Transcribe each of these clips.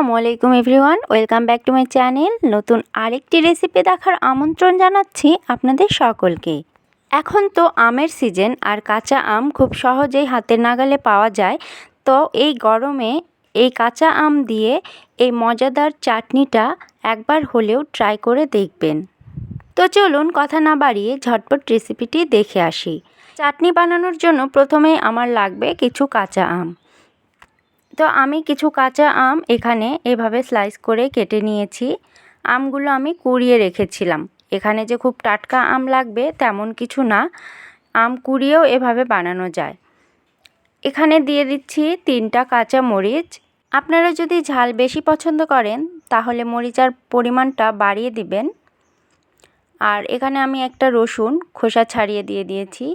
আসসালামু আলাইকুম everyone, welcome back to my channel. নতুন আরেকটি রেসিপি দেখার আমন্ত্রণ জানাচ্ছি আপনাদের সকলকে। এখন তো আমের সিজন আর কাঁচা আম খুব সহজেই হাতের নাগালে পাওয়া যায়। তো এই গরমে এই কাঁচা আম দিয়ে এই মজাদার চাটনিটা একবার হলেও ট্রাই করে দেখবেন। তো চলুন কথা না বাড়িয়ে ঝটপট রেসিপিটি দেখে আসি। চাটনি বানানোর জন্য প্রথমেই আমার লাগবে কিছু কাঁচা আম। তো আমি কিছু কাঁচা আম এখানে এভাবে স্লাইস করে কেটে নিয়েছি। আমগুলো আমি কুড়িয়ে রেখেছিলাম। এখানে যে খুব টাটকা আম লাগবে তেমন কিছু না। আম কুড়িয়েও এভাবে বানানো যায়। এখানে দিয়ে দিচ্ছি তিনটা কাঁচা মরিচ। আপনারা যদি ঝাল বেশি পছন্দ করেন, তাহলে মরিচার পরিমাণটা বাড়িয়ে দিবেন। আর এখানে আমি একটা রসুন খোসা ছাড়িয়ে দিয়ে দিয়েছি।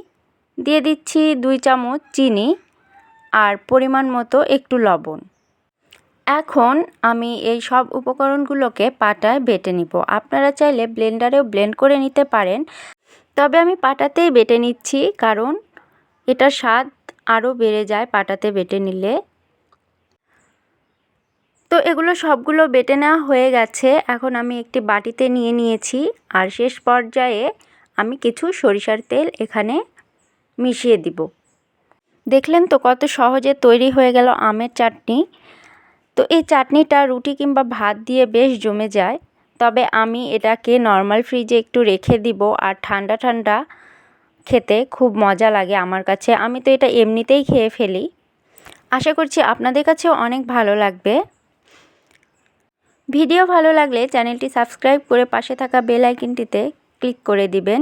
দিয়ে দিচ্ছি দুই চামচ চিনি। আর পরিমাণ মতো একটু লবণ। এখন আমি এই সব উপকরণগুলোকে পাটায় বেটে নিব। আপনারা চাইলে ব্লেন্ডারেও ব্লেন্ড করে নিতে পারেন। তবে আমি পাটাতেই বেটে নিচ্ছি, কারণ এটার স্বাদ আরও বেড়ে যায় পাটাতে বেটে নিলে। তো এগুলো সবগুলো বেটে নেওয়া হয়ে গেছে। এখন আমি একটি বাটিতে নিয়ে নিয়েছি। আর শেষ পর্যায়ে আমি কিছু সরিষার তেল এখানে মিশিয়ে দিব। দেখলেন তো কত সহজে তৈরি হয়ে গেল আমের চাটনি। তো এই চাটনিটা রুটি কিংবা ভাত দিয়ে বেশ জমে যায়। তবে আমি এটাকে নর্মাল ফ্রিজে একটু রেখে দিব আর ঠান্ডা ঠান্ডা খেতে খুব মজা লাগে আমার কাছে। আমি তো এটা এমনিতেই খেয়ে ফেলি। আশা করছি আপনাদের কাছেও অনেক ভালো লাগবে। ভিডিও ভালো লাগলে চ্যানেলটি সাবস্ক্রাইব করে পাশে থাকা বেল আইকনটিতে ক্লিক করে দিবেন।